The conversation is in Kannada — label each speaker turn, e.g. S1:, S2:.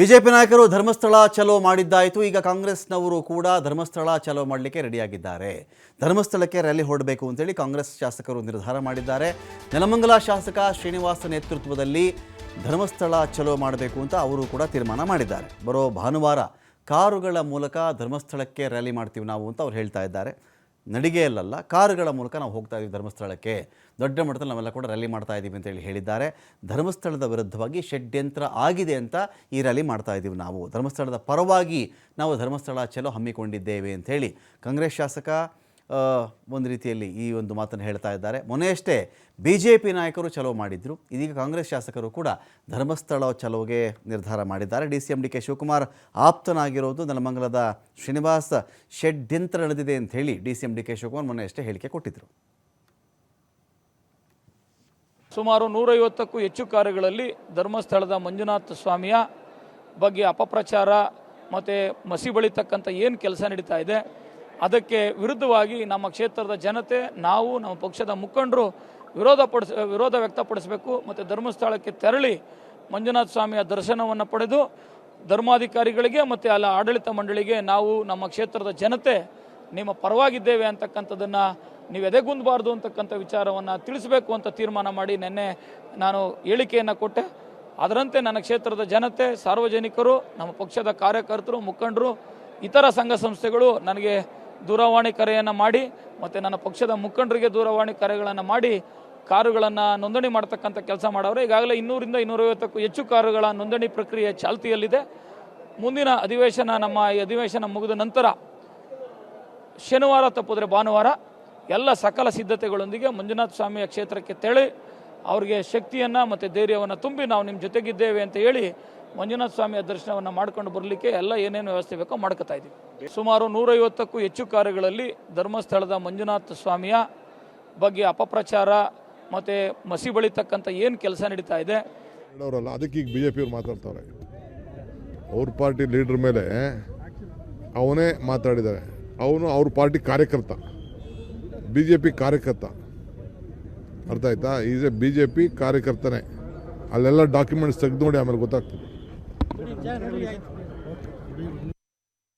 S1: ಬಿಜೆಪಿ ನಾಯಕರು ಧರ್ಮಸ್ಥಳ ಚಲೋ ಮಾಡಿದ್ದಾಯಿತು. ಈಗ ಕಾಂಗ್ರೆಸ್ನವರು ಕೂಡ ಧರ್ಮಸ್ಥಳ ಚಲೋ ಮಾಡಲಿಕ್ಕೆ ರೆಡಿಯಾಗಿದ್ದಾರೆ. ಧರ್ಮಸ್ಥಳಕ್ಕೆ ರ್ಯಾಲಿ ಹೊರಡಬೇಕು ಅಂತೇಳಿ ಕಾಂಗ್ರೆಸ್ ಶಾಸಕರು ನಿರ್ಧಾರ ಮಾಡಿದ್ದಾರೆ. ನೆಲಮಂಗಲ ಶಾಸಕ ಶ್ರೀನಿವಾಸ ನೇತೃತ್ವದಲ್ಲಿ ಧರ್ಮಸ್ಥಳ ಚಲೋ ಮಾಡಬೇಕು ಅಂತ ಅವರು ಕೂಡ ತೀರ್ಮಾನ ಮಾಡಿದ್ದಾರೆ. ಬರೋ ಭಾನುವಾರ ಕಾರುಗಳ ಮೂಲಕ ಧರ್ಮಸ್ಥಳಕ್ಕೆ ರ್ಯಾಲಿ ಮಾಡ್ತೀವಿ ನಾವು ಅಂತ ಅವ್ರು ಹೇಳ್ತಾ ಇದ್ದಾರೆ. ನಡಿಗೆಯಲ್ಲ ಕಾರುಗಳ ಮೂಲಕ ನಾವು ಹೋಗ್ತಾ ಇದ್ದೀವಿ ಧರ್ಮಸ್ಥಳಕ್ಕೆ. ದೊಡ್ಡ ಮಟ್ಟದಲ್ಲಿ ನಾವೆಲ್ಲ ಕೂಡ ರ್ಯಾಲಿ ಮಾಡ್ತಾ ಇದ್ದೀವಿ ಅಂತೇಳಿ ಹೇಳಿದ್ದಾರೆ. ಧರ್ಮಸ್ಥಳದ ವಿರುದ್ಧವಾಗಿ ಷಡ್ಯಂತ್ರ ಆಗಿದೆ ಅಂತ ಈ ರ್ಯಾಲಿ ಮಾಡ್ತಾ ಇದ್ದೀವಿ ನಾವು. ಧರ್ಮಸ್ಥಳದ ಪರವಾಗಿ ನಾವು ಧರ್ಮಸ್ಥಳ ಚಲೋ ಹಮ್ಮಿಕೊಂಡಿದ್ದೇವೆ ಅಂಥೇಳಿ ಕಾಂಗ್ರೆಸ್ ಶಾಸಕ ಒಂದು ರೀತಿಯಲ್ಲಿ ಈ ಒಂದು ಮಾತನ್ನು ಹೇಳ್ತಾ ಇದ್ದಾರೆ. ಮೊನ್ನೆಯಷ್ಟೇ ಬಿ ಜೆ ಪಿ ನಾಯಕರು ಚಲೋ ಮಾಡಿದ್ರು. ಇದೀಗ ಕಾಂಗ್ರೆಸ್ ಶಾಸಕರು ಕೂಡ ಧರ್ಮಸ್ಥಳ ಚಲೋಗೆ ನಿರ್ಧಾರ ಮಾಡಿದ್ದಾರೆ. D C M D K Shivakumar ಆಪ್ತನಾಗಿರೋದು ನೆಲಮಂಗಲದ ಶ್ರೀನಿವಾಸ ಷಡ್ಯಂತ್ರ ನಡೆದಿದೆ ಅಂತ ಹೇಳಿ D C M D K Shivakumar ಮೊನ್ನೆಯಷ್ಟೇ ಹೇಳಿಕೆ ಕೊಟ್ಟಿದ್ದರು
S2: ಸುಮಾರು ನೂರೈವತ್ತಕ್ಕೂ ಹೆಚ್ಚು ಕಾರ್ಯಗಳಲ್ಲಿ ಧರ್ಮಸ್ಥಳದ ಮಂಜುನಾಥ ಸ್ವಾಮಿಯ ಬಗ್ಗೆ ಅಪಪ್ರಚಾರ ಮತ್ತು ಮಸಿ ಬಳಿತಕ್ಕಂಥ ಏನು ಕೆಲಸ ನಡೀತಾ ಇದೆ ಅದಕ್ಕೆ ವಿರುದ್ಧವಾಗಿ ನಮ್ಮ ಕ್ಷೇತ್ರದ ಜನತೆ, ನಾವು, ನಮ್ಮ ಪಕ್ಷದ ಮುಖಂಡರು ವಿರೋಧ ಪಡಿಸ, ವಿರೋಧ ವ್ಯಕ್ತಪಡಿಸಬೇಕು ಮತ್ತು ಧರ್ಮಸ್ಥಳಕ್ಕೆ ತೆರಳಿ ಮಂಜುನಾಥ ಸ್ವಾಮಿಯ ದರ್ಶನವನ್ನು ಪಡೆದು ಧರ್ಮಾಧಿಕಾರಿಗಳಿಗೆ ಮತ್ತು ಅಲ್ಲ ಆಡಳಿತ ಮಂಡಳಿಗೆ ನಾವು ನಮ್ಮ ಕ್ಷೇತ್ರದ ಜನತೆ ನಿಮ್ಮ ಪರವಾಗಿದ್ದೇವೆ ಅಂತಕ್ಕಂಥದ್ದನ್ನು ನೀವು ಎದೆಗುಂದಬಾರ್ದು ಅಂತಕ್ಕಂಥ ವಿಚಾರವನ್ನು ತಿಳಿಸಬೇಕು ಅಂತ ತೀರ್ಮಾನ ಮಾಡಿ ನಿನ್ನೆ ನಾನು ಹೇಳಿಕೆಯನ್ನು ಕೊಟ್ಟೆ. ಅದರಂತೆ ನನ್ನ ಕ್ಷೇತ್ರದ ಜನತೆ, ಸಾರ್ವಜನಿಕರು, ನಮ್ಮ ಪಕ್ಷದ ಕಾರ್ಯಕರ್ತರು, ಮುಖಂಡರು, ಇತರ ಸಂಘ ಸಂಸ್ಥೆಗಳು ನನಗೆ ದೂರವಾಣಿ ಕರೆಯನ್ನು ಮಾಡಿ, ಮತ್ತು ನನ್ನ ಪಕ್ಷದ ಮುಖಂಡರಿಗೆ ದೂರವಾಣಿ ಕರೆಗಳನ್ನು ಮಾಡಿ, ಕಾರುಗಳನ್ನು ನೋಂದಣಿ ಮಾಡ್ತಕ್ಕಂಥ ಕೆಲಸ ಮಾಡವ್ರೆ. ಈಗಾಗಲೇ ಇನ್ನೂರಿಂದ ಇನ್ನೂರೈವತ್ತಕ್ಕೂ ಹೆಚ್ಚು ಕಾರುಗಳ ನೋಂದಣಿ ಪ್ರಕ್ರಿಯೆ ಚಾಲ್ತಿಯಲ್ಲಿದೆ. ಮುಂದಿನ ಅಧಿವೇಶನ, ನಮ್ಮ ಈ ಅಧಿವೇಶನ ಮುಗಿದ ನಂತರ ಶನಿವಾರ ತಪ್ಪಿದ್ರೆ ಭಾನುವಾರ ಎಲ್ಲ ಸಕಲ ಸಿದ್ಧತೆಗಳೊಂದಿಗೆ ಮಂಜುನಾಥ ಸ್ವಾಮಿಯ ಕ್ಷೇತ್ರಕ್ಕೆ ತೆರಳಿ ಅವರಿಗೆ ಶಕ್ತಿಯನ್ನು ಮತ್ತು ಧೈರ್ಯವನ್ನು ತುಂಬಿ ನಾವು ನಿಮ್ಮ ಜೊತೆಗಿದ್ದೇವೆ ಅಂತ ಹೇಳಿ ಮಂಜುನಾಥ ಸ್ವಾಮಿಯ ದರ್ಶನವನ್ನು ಮಾಡ್ಕೊಂಡು ಬರಲಿಕ್ಕೆ ಎಲ್ಲ ಏನೇನು ವ್ಯವಸ್ಥೆ ಬೇಕೋ ಮಾಡ್ಕೊತಾ ಇದ್ದೀವಿ. ಸುಮಾರು ನೂರೈವತ್ತಕ್ಕೂ ಹೆಚ್ಚು ಕಾರ್ಯಗಳಲ್ಲಿ ಧರ್ಮಸ್ಥಳದ ಮಂಜುನಾಥ ಸ್ವಾಮಿಯ ಬಗ್ಗೆ ಅಪಪ್ರಚಾರ ಮತ್ತು ಮಸಿ ಬಳಿತಕ್ಕಂಥ ಏನು ಕೆಲಸ ನಡೀತಾ ಇದೆ.
S3: ಹೇಳೋರಲ್ಲ, ಅದಕ್ಕೆ ಈಗ ಬಿ ಜೆ ಪಿಯವ್ರು ಮಾತಾಡ್ತಾರೆ. ಅವ್ರ ಪಾರ್ಟಿ ಲೀಡ್ರ್ ಮೇಲೆ ಅವನೇ ಮಾತಾಡಿದ್ದಾರೆ. ಅವನು ಅವ್ರ ಪಾರ್ಟಿ ಕಾರ್ಯಕರ್ತ. ಬಿ ಜೆ ಪಿ ಕಾರ್ಯಕರ್ತ. ಅರ್ಥ ಆಯ್ತಾ? Is a B J P ಕಾರ್ಯಕರ್ತನೇ. ಅಲ್ಲೆಲ್ಲ ಡಾಕ್ಯುಮೆಂಟ್ಸ್ ತೆಗೆದು ನೋಡಿ ಆಮೇಲೆ ಗೊತ್ತಾಗ್ತದೆ.